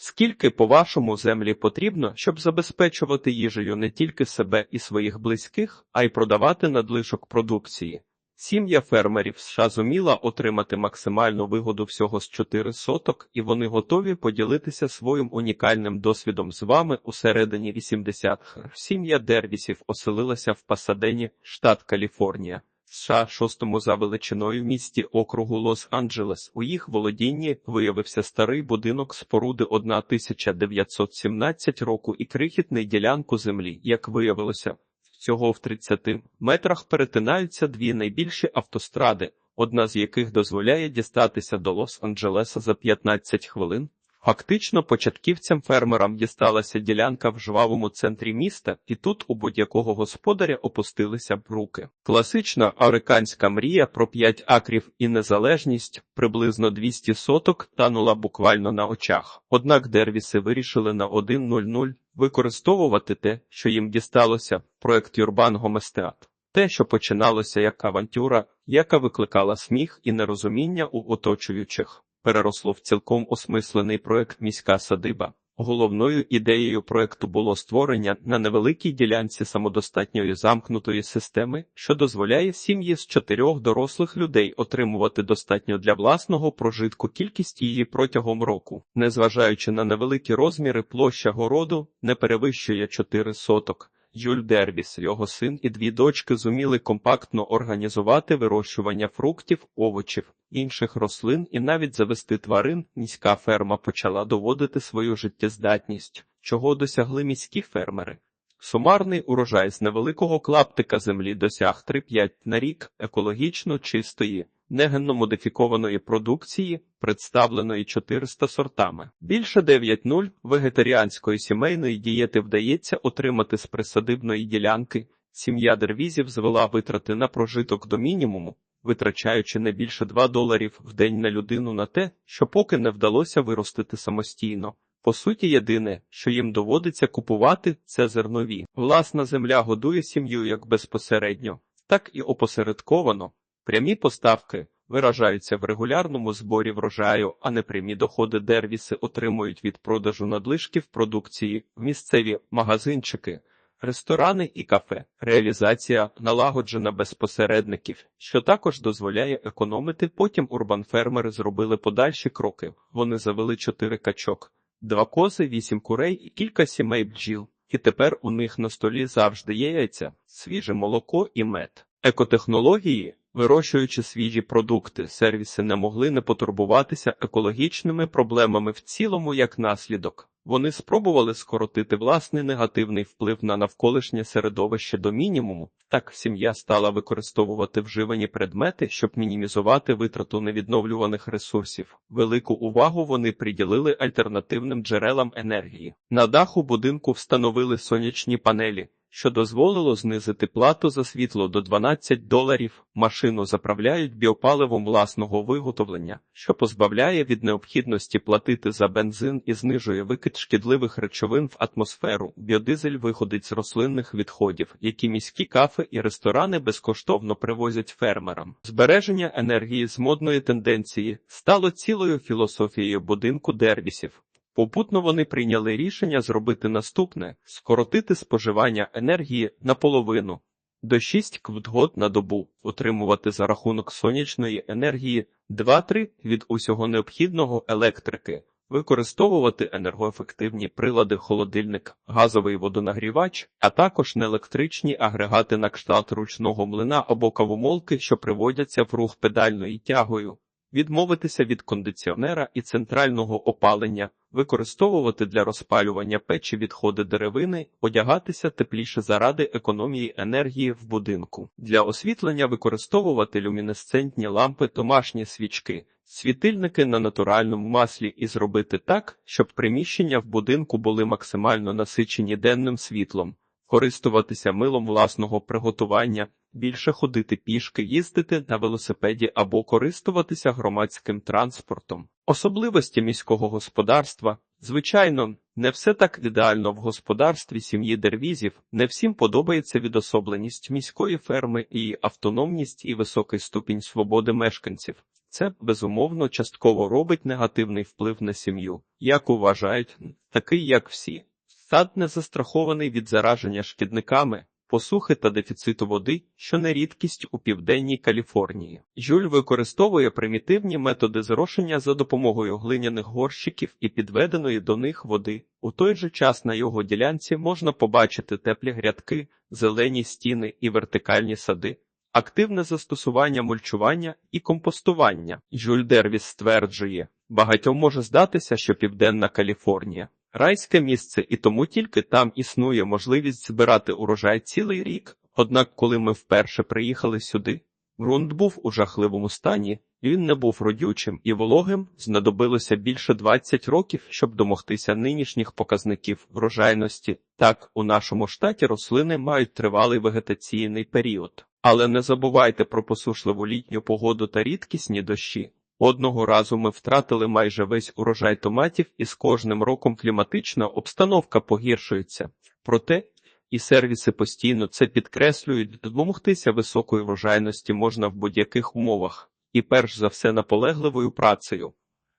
Скільки, по-вашому, землі потрібно, щоб забезпечувати їжею не тільки себе і своїх близьких, а й продавати надлишок продукції? Сім'я фермерів США зуміла отримати максимальну вигоду всього з 4 соток, і вони готові поділитися своїм унікальним досвідом з вами у середині 80-х. Сім'я Дервісів оселилася в Пасадені, штат Каліфорнія. США шостому за величиною місті округу Лос-Анджелес. У їх володінні виявився старий будинок споруди 1917 року і крихітний ділянку землі, як виявилося. Всього в 30 метрах перетинаються дві найбільші автостради, одна з яких дозволяє дістатися до Лос-Анджелеса за 15 хвилин. Фактично, початківцям-фермерам дісталася ділянка в жвавому центрі міста, і тут у будь-якого господаря опустилися б руки. Класична американська мрія про 5 акрів і незалежність, приблизно 200 соток, танула буквально на очах. Однак дервіси вирішили на 1.00 використовувати те, що їм дісталося, проект Юрбан Гоместеат. Те, що починалося як авантюра, яка викликала сміх і нерозуміння у оточуючих переросло в цілком осмислений проект міська садиба. Головною ідеєю проекту було створення на невеликій ділянці самодостатньої замкнутої системи, що дозволяє сім'ї з чотирьох дорослих людей отримувати достатньо для власного прожитку кількість її протягом року, незважаючи на невеликі розміри, площа городу не перевищує 4 соток. Юль Дервіс, його син і дві дочки зуміли компактно організувати вирощування фруктів, овочів, інших рослин і навіть завести тварин. Міська ферма почала доводити свою життєздатність, чого досягли міські фермери. Сумарний урожай з невеликого клаптика землі досяг 3-5 на рік екологічно чистої негенно-модифікованої продукції, представленої 400 сортами. Більше 9.0 вегетаріанської сімейної дієти вдається отримати з присадибної ділянки. Сім'я дервізів звела витрати на прожиток до мінімуму, витрачаючи не більше 2 доларів в день на людину на те, що поки не вдалося виростити самостійно. По суті, єдине, що їм доводиться купувати, це зернові. Власна земля годує сім'ю як безпосередньо, так і опосередковано. Прямі поставки виражаються в регулярному зборі врожаю, а непрямі доходи дервіси отримують від продажу надлишків продукції в місцеві магазинчики, ресторани і кафе. Реалізація налагоджена без посередників, що також дозволяє економити. Потім урбан-фермери зробили подальші кроки. Вони завели чотири качок, два кози, вісім курей і кілька сімей бджіл. І тепер у них на столі завжди є яйця, свіже молоко і мед. Екотехнології Вирощуючи свіжі продукти, сервіси не могли не потурбуватися екологічними проблемами в цілому як наслідок. Вони спробували скоротити власний негативний вплив на навколишнє середовище до мінімуму. Так сім'я стала використовувати вживані предмети, щоб мінімізувати витрату невідновлюваних ресурсів. Велику увагу вони приділили альтернативним джерелам енергії. На даху будинку встановили сонячні панелі що дозволило знизити плату за світло до 12 доларів. Машину заправляють біопаливом власного виготовлення, що позбавляє від необхідності платити за бензин і знижує викид шкідливих речовин в атмосферу. Біодизель виходить з рослинних відходів, які міські кафи і ресторани безкоштовно привозять фермерам. Збереження енергії з модної тенденції стало цілою філософією будинку дервісів. Попутно вони прийняли рішення зробити наступне: скоротити споживання енергії наполовину до 6 квтгод на добу, отримувати за рахунок сонячної енергії 2-3 від усього необхідного електрики, використовувати енергоефективні прилади холодильник, газовий водонагрівач, а також неелектричні агрегати на кшталт ручного млина або кавомолки, що приводяться в рух педальною тягою відмовитися від кондиціонера і центрального опалення, використовувати для розпалювання печі відходи деревини, одягатися тепліше заради економії енергії в будинку, для освітлення використовувати люмінесцентні лампи, домашні свічки. Світильники на натуральному маслі і зробити так, щоб приміщення в будинку були максимально насичені денним світлом, користуватися милом власного приготування, більше ходити пішки, їздити на велосипеді або користуватися громадським транспортом. Особливості міського господарства, звичайно, не все так ідеально в господарстві сім'ї дервізів, не всім подобається відособленість міської ферми і автономність і високий ступінь свободи мешканців. Це безумовно частково робить негативний вплив на сім'ю, як вважають, такий як всі. Сад не застрахований від зараження шкідниками, посухи та дефіциту води, що не рідкість у південній Каліфорнії. Жюль використовує примітивні методи зрошення за допомогою глиняних горщиків і підведеної до них води. У той же час на його ділянці можна побачити теплі грядки, зелені стіни і вертикальні сади. Активне застосування мульчування і компостування. Жюль Дервіс стверджує, багатьом може здатися, що Південна Каліфорнія райське місце, і тому тільки там існує можливість збирати урожай цілий рік. Однак, коли ми вперше приїхали сюди, ґрунт був у жахливому стані, він не був родючим і вологим, знадобилося більше 20 років, щоб домогтися нинішніх показників врожайності. Так, у нашому штаті рослини мають тривалий вегетаційний період. Але не забувайте про посушливу літню погоду та рідкісні дощі. Одного разу ми втратили майже весь урожай томатів, і з кожним роком кліматична обстановка погіршується. Проте і сервіси постійно це підкреслюють, домогтися високої врожайності можна в будь-яких умовах, і перш за все наполегливою працею,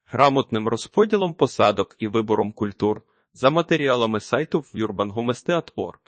грамотним розподілом посадок і вибором культур за матеріалами сайту в urbanhomestead.org.